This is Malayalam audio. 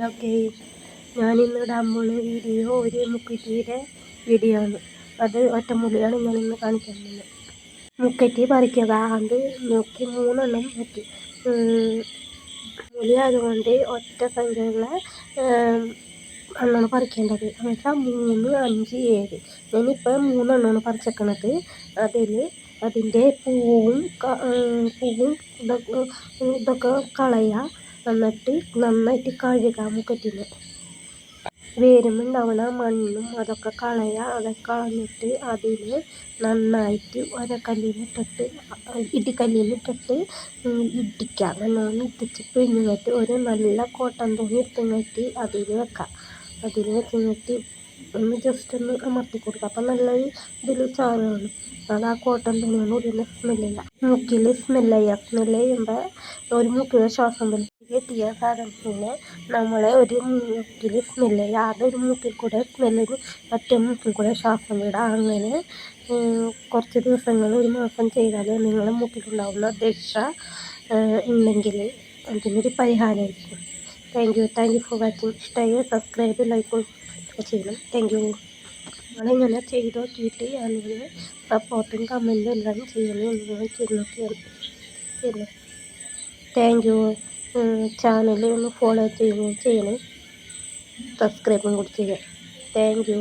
ഹലോ ഞാൻ ഞാനിന്ന് ഇടാൻ പോകുന്ന വീഡിയോ ഒരു മുക്കുറ്റിയുടെ വീഡിയോ ആണ്. അത് ഒറ്റമുടിയാണ് ഞാൻ ഇന്ന് കാണിക്കാൻ പോകുന്നത് മുക്കറ്റി പറിക്കുക. അത് നോക്കി മൂന്നെണ്ണം പറ്റി. മുലി അതുകൊണ്ട് ഒറ്റ സംഖ്യയുള്ള എണ്ണമാണ് പറിക്കേണ്ടത്. എന്നുവെച്ചാൽ മൂന്ന് അഞ്ച് ഏഴ്. ഞാനിപ്പോൾ മൂന്നെണ്ണമാണ് പറിച്ചേക്കണത്. അതിൽ അതിന്റെ പൂവും പൂവും ഇതൊക്കെ ഇതൊക്കെ കളയുക എന്നിട്ട് നന്നായിട്ട് കഴുകുക മുക്കറ്റിനെ വേരുമുണ്ടാവണ മണ്ണും അതൊക്കെ കളയുക അതൊക്കെ കളഞ്ഞിട്ട് അതിൽ നന്നായിട്ട് ഒരക്കല്ലിലിട്ടിട്ട് ഇടിക്കല്ലിലിട്ടിട്ട് ഇടിക്കുക നല്ലോണം ഇടിച്ച് പിഴിഞ്ഞിട്ട് ഒരു നല്ല കോട്ടൻ തുണി എടുത്തിങ്ങട്ട് അതിൽ വെക്കുക അതിൽ വെച്ചിട്ട് ഒന്ന് ജസ്റ്റ് ഒന്ന് അമർത്തി കൊടുക്കുക അപ്പം നല്ലൊരു ഇതിൽ ചാറുകയാണ് അത് ആ കോട്ടൻ തുണിയാണ് ഒരു സ്മെല്ലില്ല മൂക്കിൽ സ്മെല്ല് ചെയ്യുക സ്മെല്ല് ചെയ്യുമ്പോൾ ഒരു മൂക്കിൽ ശ്വാസം വലിച്ച് എത്തിയ സാധനത്തിനെ നമ്മളെ ഒരു മൂക്കിൽ സ്മെല്ല് യാതൊരു മൂക്കിൽ കൂടെ സ്മെല്ലിന് മറ്റേ മൂക്കിൽ കൂടെ ശ്വാസം വിടുക അങ്ങനെ കുറച്ച് ദിവസങ്ങൾ ഒരു മാസം ചെയ്താൽ നിങ്ങളുടെ മൂക്കിലുണ്ടാവുന്ന ദശ ഉണ്ടെങ്കിൽ അതിനൊരു പരിഹാരമായിരിക്കും. Thank you thank you for watching ഇഷ്ടമായി? സബ്സ്ക്രൈബ് ലൈക്ക് ചെയ്യണം. താങ്ക് യു നിങ്ങളിങ്ങനെ ചെയ്ത് നോക്കിയിട്ട് അതിന് സപ്പോർട്ടും കമന്റും എല്ലാം ചെയ്യണം നിങ്ങൾ ചെയ്ത് നോക്കിയാൽ പിന്നെ താങ്ക് യു ചാനൽ ഒന്ന് ഫോളോ ചെയ്യുകയും ചെയ്യണം. സബ്സ്ക്രൈബും കൂടി ചെയ്യുക താങ്ക് യു